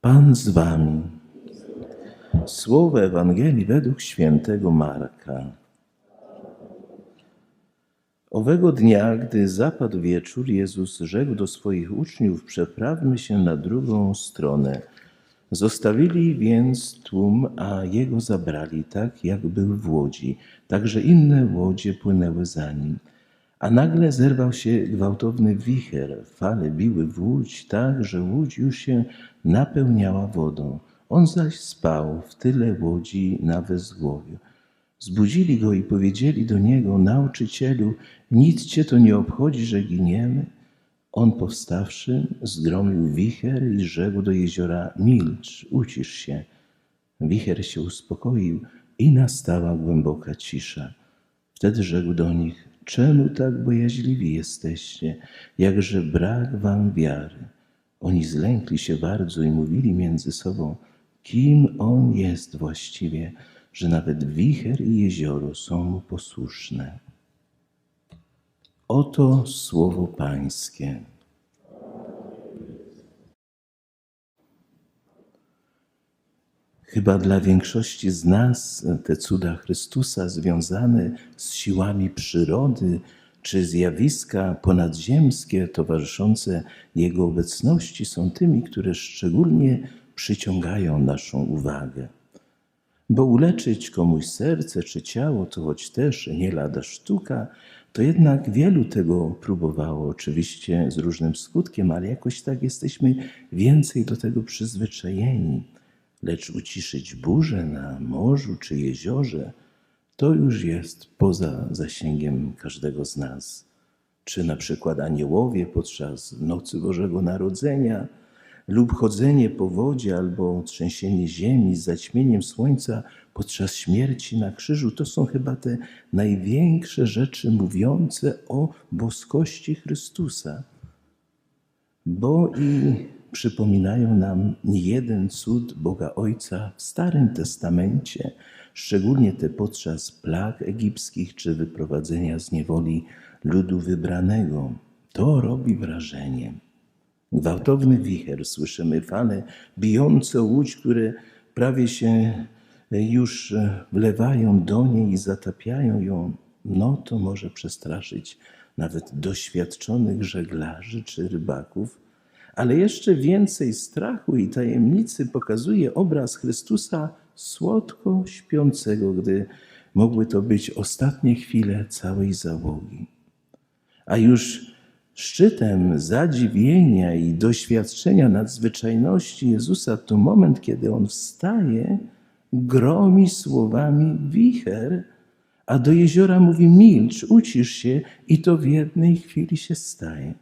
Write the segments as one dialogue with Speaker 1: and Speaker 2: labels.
Speaker 1: Pan z wami. Słowo Ewangelii według świętego Marka. Owego dnia, gdy zapadł wieczór, Jezus rzekł do swoich uczniów: Przeprawmy się na drugą stronę. Zostawili więc tłum, a jego zabrali tak, jak był w łodzi. Także inne łodzie płynęły za nim. A nagle zerwał się gwałtowny wicher. Fale biły w łódź tak, że łódź już się napełniała wodą. On zaś spał w tyle łodzi na wezgłowiu. Zbudzili go i powiedzieli do niego, nauczycielu, nic cię to nie obchodzi, że giniemy? On powstawszy, zgromił wicher i rzekł do jeziora, milcz, ucisz się. Wicher się uspokoił i nastała głęboka cisza. Wtedy rzekł do nich, czemu tak bojaźliwi jesteście, jakże brak wam wiary? Oni zlękli się bardzo i mówili między sobą, kim on jest właściwie, że nawet wicher i jezioro są mu posłuszne. Oto słowo Pańskie. Chyba dla większości z nas te cuda Chrystusa związane z siłami przyrody czy zjawiska ponadzziemskie towarzyszące Jego obecności są tymi, które szczególnie przyciągają naszą uwagę. Bo uleczyć komuś serce czy ciało to choć też nie lada sztuka, to jednak wielu tego próbowało, oczywiście z różnym skutkiem, ale jakoś tak jesteśmy więcej do tego przyzwyczajeni. Lecz uciszyć burzę na morzu czy jeziorze, to już jest poza zasięgiem każdego z nas. Czy na przykład aniołowie podczas nocy Bożego Narodzenia, lub chodzenie po wodzie, albo trzęsienie ziemi z zaćmieniem słońca podczas śmierci na krzyżu, to są chyba te największe rzeczy mówiące o boskości Chrystusa. Bo i przypominają nam niejeden cud Boga Ojca w Starym Testamencie, szczególnie te podczas plag egipskich czy wyprowadzenia z niewoli ludu wybranego. To robi wrażenie. Gwałtowny wicher, słyszymy fale bijące łódź, które prawie się już wlewają do niej i zatapiają ją. No to może przestraszyć nawet doświadczonych żeglarzy czy rybaków, ale jeszcze więcej strachu i tajemnicy pokazuje obraz Chrystusa słodko śpiącego, gdy mogły to być ostatnie chwile całej załogi. A już szczytem zadziwienia i doświadczenia nadzwyczajności Jezusa to moment, kiedy on wstaje, gromi słowami wicher, a do jeziora mówi milcz, ucisz się i to w jednej chwili się staje.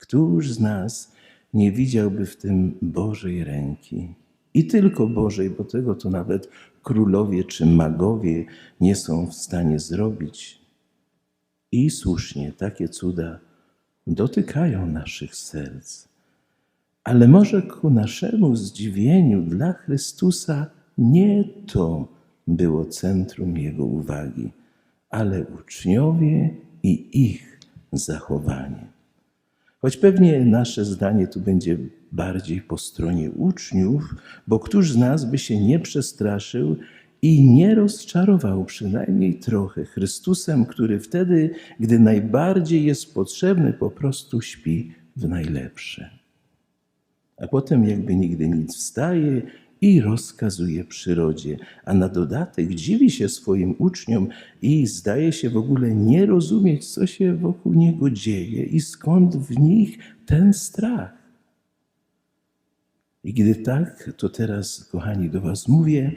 Speaker 1: Któż z nas nie widziałby w tym Bożej ręki? I tylko Bożej, bo tego to nawet królowie czy magowie nie są w stanie zrobić. I słusznie takie cuda dotykają naszych serc. Ale może ku naszemu zdziwieniu dla Chrystusa nie to było centrum Jego uwagi, ale uczniowie i ich zachowanie. Choć pewnie nasze zdanie tu będzie bardziej po stronie uczniów, bo któż z nas by się nie przestraszył i nie rozczarował przynajmniej trochę Chrystusem, który wtedy, gdy najbardziej jest potrzebny, po prostu śpi w najlepsze. A potem, jakby nigdy nic, wstaje i rozkazuje przyrodzie, a na dodatek dziwi się swoim uczniom i zdaje się w ogóle nie rozumieć, co się wokół niego dzieje i skąd w nich ten strach. I gdy tak, to teraz, kochani, do Was mówię,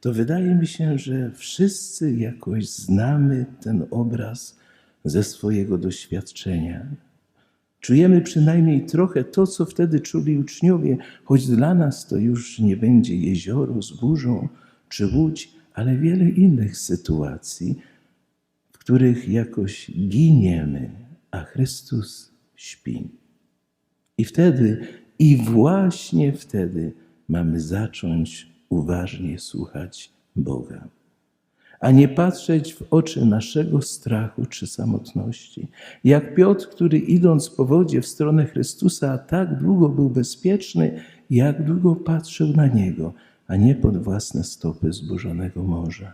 Speaker 1: to wydaje mi się, że wszyscy jakoś znamy ten obraz ze swojego doświadczenia. Czujemy przynajmniej trochę to, co wtedy czuli uczniowie, choć dla nas to już nie będzie jezioro z burzą czy łódź, ale wiele innych sytuacji, w których jakoś giniemy, a Chrystus śpi. I wtedy, i właśnie wtedy mamy zacząć uważnie słuchać Boga a nie patrzeć w oczy naszego strachu czy samotności. Jak Piotr, który idąc po wodzie w stronę Chrystusa tak długo był bezpieczny, jak długo patrzył na Niego, a nie pod własne stopy zburzonego morza.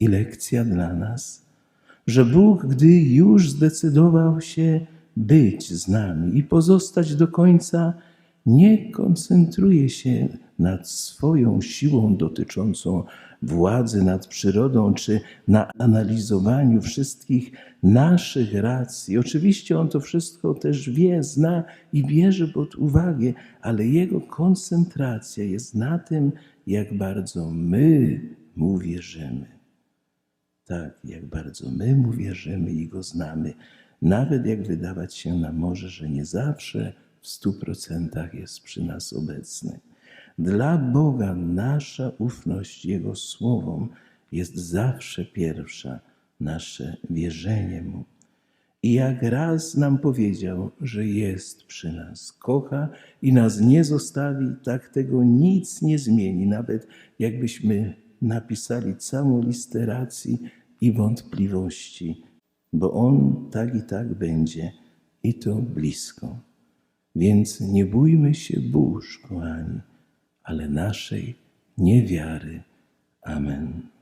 Speaker 1: I lekcja dla nas, że Bóg, gdy już zdecydował się być z nami i pozostać do końca, nie koncentruje się nad swoją siłą dotyczącą władzy nad przyrodą, czy na analizowaniu wszystkich naszych racji. Oczywiście on to wszystko też wie, zna i bierze pod uwagę, ale jego koncentracja jest na tym, jak bardzo my mu wierzymy. Tak, jak bardzo my mu wierzymy i go znamy, nawet jak wydawać się nam może, że nie zawsze w stu procentach jest przy nas obecny. Dla Boga nasza ufność Jego słowom jest zawsze pierwsza, nasze wierzenie Mu. I jak raz nam powiedział, że jest przy nas, kocha i nas nie zostawi, tak tego nic nie zmieni, nawet jakbyśmy napisali całą listę racji i wątpliwości, bo On tak i tak będzie i to blisko. Więc nie bójmy się burz, kochani, ale naszej niewiary. Amen.